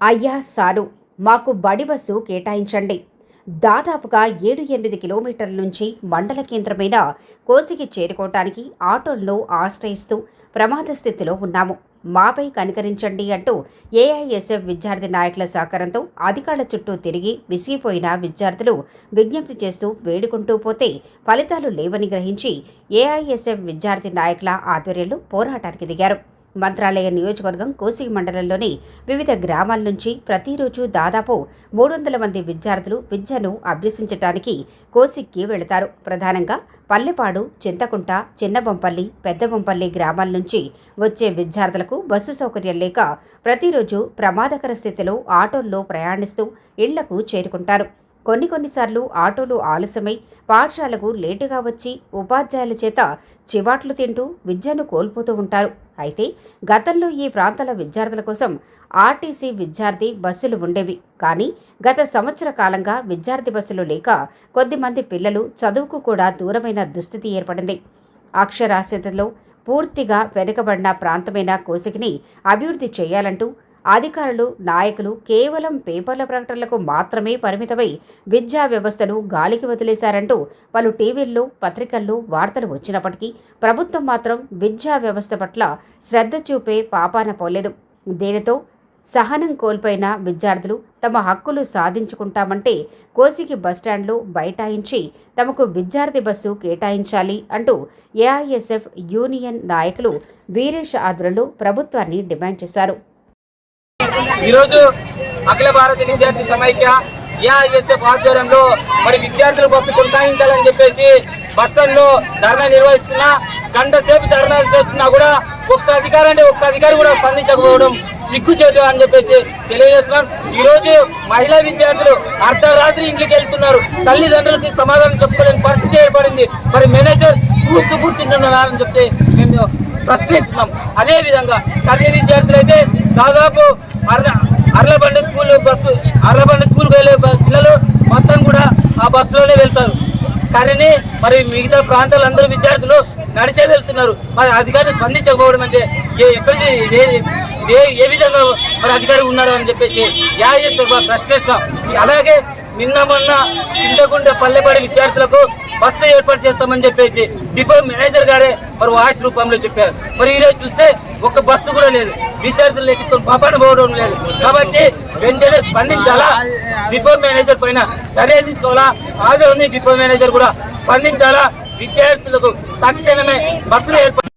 అయ్యా సారు మాకు బడి బస్సు కేటాయించండి. దాదాపుగా ఏడు ఎనిమిది కిలోమీటర్ల నుంచి మండల కేంద్రమైన కోసికి చేరుకోవటానికి ఆటోల్లో ఆశ్రయిస్తూ ప్రమాద స్థితిలో ఉన్నాము. మాపై కనికరించండి అంటూ ఏఐఎస్ఎఫ్ విద్యార్థి నాయకుల సహకారంతో అధికారుల చుట్టూ తిరిగి విసిగిపోయిన విద్యార్థులు విజ్ఞప్తి చేస్తూ వేడుకుంటూ పోతే ఫలితాలు లేవని గ్రహించి ఏఐఎస్ఎఫ్ విద్యార్థి నాయకుల ఆధ్వర్యంలో పోరాటానికి దిగారు. మంత్రాలయ నియోజకవర్గం కోసి మండలంలోని వివిధ గ్రామాల నుంచి ప్రతిరోజు దాదాపు మూడు వందల మంది విద్యార్థులు విద్యను అభ్యసించటానికి కోసిక్కి వెళతారు. ప్రధానంగా పల్లెపాడు చింతకుంట చిన్నబొంపల్లి పెద్దబొంపల్లి గ్రామాల నుంచి వచ్చే విద్యార్థులకు బస్సు సౌకర్యం లేక ప్రతిరోజు ప్రమాదకర స్థితిలో ఆటోల్లో ప్రయాణిస్తూ ఇళ్ళకు చేరుకుంటారు. కొన్ని కొన్నిసార్లు ఆటోలు ఆలస్యమై పాఠశాలకు లేటుగా వచ్చి ఉపాధ్యాయుల చేత చివాట్లు తింటూ విద్యను కోల్పోతూ ఉంటారు. అయితే గతంలో ఈ ప్రాంతాల విద్యార్థుల కోసం ఆర్టీసీ విద్యార్థి బస్సులు ఉండేవి. కానీ గత సంవత్సర కాలంగా విద్యార్థి బస్సులు లేక కొద్దిమంది పిల్లలు చదువుకు కూడా దూరమైన దుస్థితి ఏర్పడింది. అక్షరాస్యతలో పూర్తిగా వెనుకబడిన ప్రాంతమైన కోసికిని అభివృద్ధి చేయాలంటూ అధికారులు నాయకులు కేవలం పేపర్ల ప్రకటనలకు మాత్రమే పరిమితమై విద్యా వ్యవస్థను గాలికి వదిలేశారంటూ పలు టీవీల్లో పత్రికల్లో వార్తలు వచ్చినప్పటికీ ప్రభుత్వం మాత్రం విద్యా వ్యవస్థ పట్ల శ్రద్ధ చూపే పాపాన పోలేదు. దీనితో సహనం కోల్పోయిన విద్యార్థులు తమ హక్కులు సాధించుకుంటామంటే కోసికి బస్టాండ్లు బైఠాయించి తమకు విద్యార్థి బస్సు కేటాయించాలి అంటూ ఏఐఎస్ఎఫ్ యూనియన్ నాయకులు వీరేష్ ఆధ్వర్యంలో ప్రభుత్వాన్ని డిమాండ్ చేశారు. ఈరోజు అఖిల భారత విద్యార్థి సమైక్య ఏఐఎస్ఎఫ్ ఆధ్వర్యంలో మరి విద్యార్థులు బస్సు కొనసాగించాలని చెప్పేసి బస్ స్టాండ్లో ధర్నా నిర్వహిస్తున్నా గంట సేపు ధర్నా చేస్తున్నా కూడా ఒక్క అధికారి అంటే ఒక్క అధికారి కూడా స్పందించకపోవడం సిగ్గుచేటు అని చెప్పేసి తెలియజేస్తున్నాం. ఈరోజు మహిళా విద్యార్థులు అర్ధరాత్రి ఇంటికి వెళ్తున్నారు. తల్లిదండ్రులకి సమాధానం చెప్పుకోలేని పరిస్థితి ఏర్పడింది. మరి మేనేజర్ చూస్తూ కూర్చుంటున్నారని చెప్తే మేము ప్రశ్నిస్తున్నాం. అదే విధంగా కన్య విద్యార్థులు అయితే దాదాపు అర్ల అర్లబండి స్కూల్ బస్సు అర్లబండి స్కూల్కి వెళ్ళే పిల్లలు మొత్తం కూడా ఆ బస్సులోనే వెళ్తారు. కానీ మరి మిగతా ప్రాంతాలందరూ విద్యార్థులు నడిచే వెళ్తున్నారు. మరి అధికారులు స్పందించకపోవడం అంటే ఏ ఎక్కడి ఏ ఏ విధంగా మరి అధికారి ఉన్నారు అని చెప్పేసి యాజ్ ప్రశ్నిస్తాం. అలాగే నిన్న మొన్న చింతకుంట పల్లెపడి విద్యార్థులకు బస్సు ఏర్పాటు చేస్తామని చెప్పేసి డిపో మేనేజర్ గారే మరి వాయిస్ రూపంలో చెప్పారు. మరి ఈరోజు చూస్తే ఒక బస్సు కూడా లేదు. విద్యార్థులు లెక్కించుకొని పాపాన పోవడం లేదు. కాబట్టి వెంటనే స్పందించాలా? డిపో మేనేజర్ పైన చర్యలు తీసుకోవాలా? ఆదరణ డిపో మేనేజర్ కూడా స్పందించాలా? విద్యార్థులకు తక్షణమే బస్సులు ఏర్పాటు